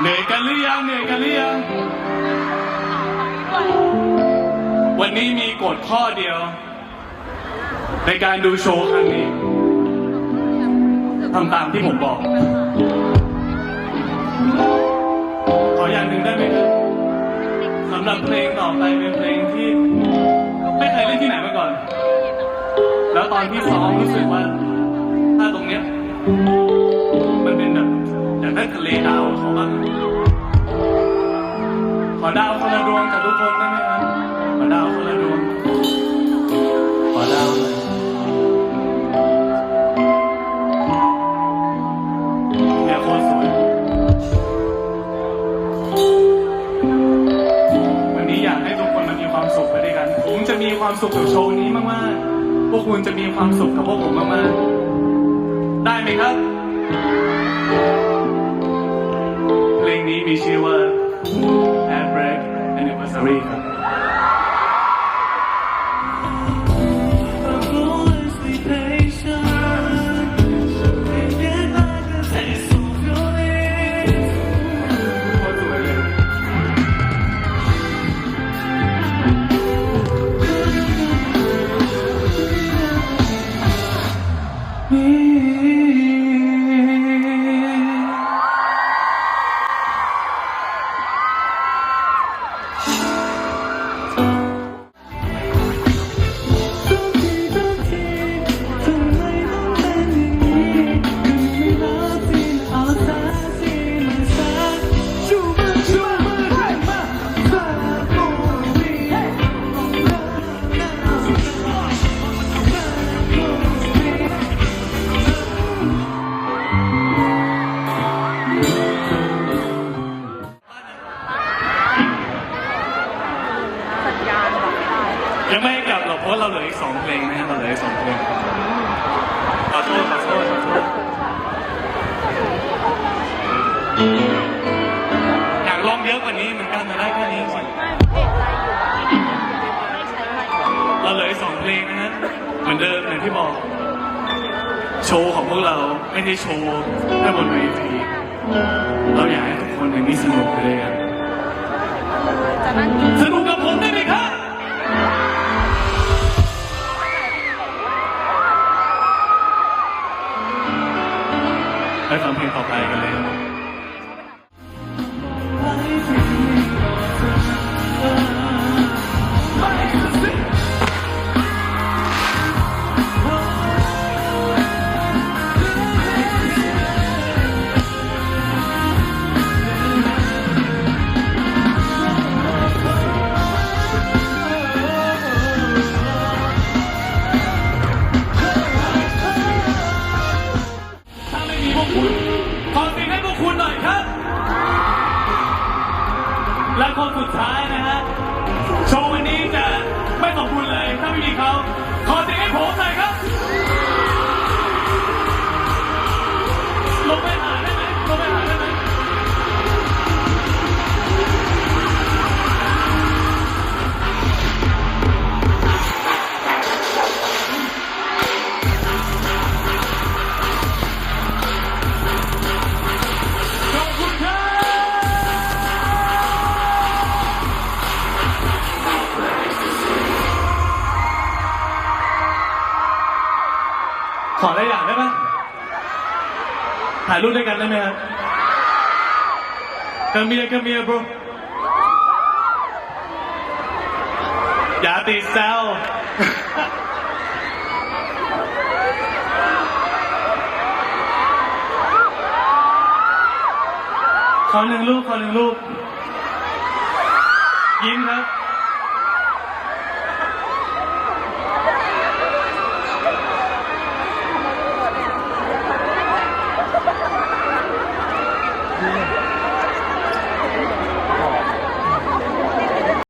เหนื่อยกันหรือยังเหนื่อยกันหรือยังวันนี้มีกฎข้อเดียว ในการดูโชว์ครั้งนี้ทำตามที่ผมบอก ขออย่างหนึ่งได้ไหมครับสำหรับเพลงต่อไปเป็นเพลงที่ ไม่เคยเล่นที่ไหนมาก่อน แล้วตอนที่ซ้อมรู้สึกว่าถ้าตรงเนี้ย อยากได้ทะเลดาวของเขาบ้างขอดาวคนละดวงกับทุกคนได้ไหมครับขอดาวคนละดวงขอดาวหน่อยเนี่ยโคตรสวยวันนี้อยากให้ทุกคนมันมีความสุขไปด้วยกัน ผมจะมีความสุขกับโชว์นี้มากๆ พวกคุณจะมีความสุขกับพวกผมมากๆ ได้ไหมครับ ยังไม่ให้กลับหรอกเพราะเราเหลืออีกสองเพลงนะฮะเราเหลืออีกสองเพลงขอโทษขอโทษขอโทษอยากลองเยอะกว่านี้เหมือนกันแต่ได้แค่นี้สิเราเหลืออีกสองเพลงนะฮะเหมือนเดิมอย่างที่บอก โชว์ของพวกเราไม่ได้โชว์แค่บนเวทีเราอยากให้ทุกคนในนี้สนุกไปด้วยกันสนุกกับ ฟังเพ และคนสุดท้ายนะฮะ โชว์วันนี้จะไม่สมบูรณ์เลย ถ้าไม่มีเขา ขอเสียงให้ผมหน่อยครับ ขอได้อย่างได้ไหมถ่ายรูปด้วยกันได้ไหมครับกาเมียกาเมีย bro อย่าติดแซวขอหนึ่งรูปขอหนึ่งรูปยิ้มครับ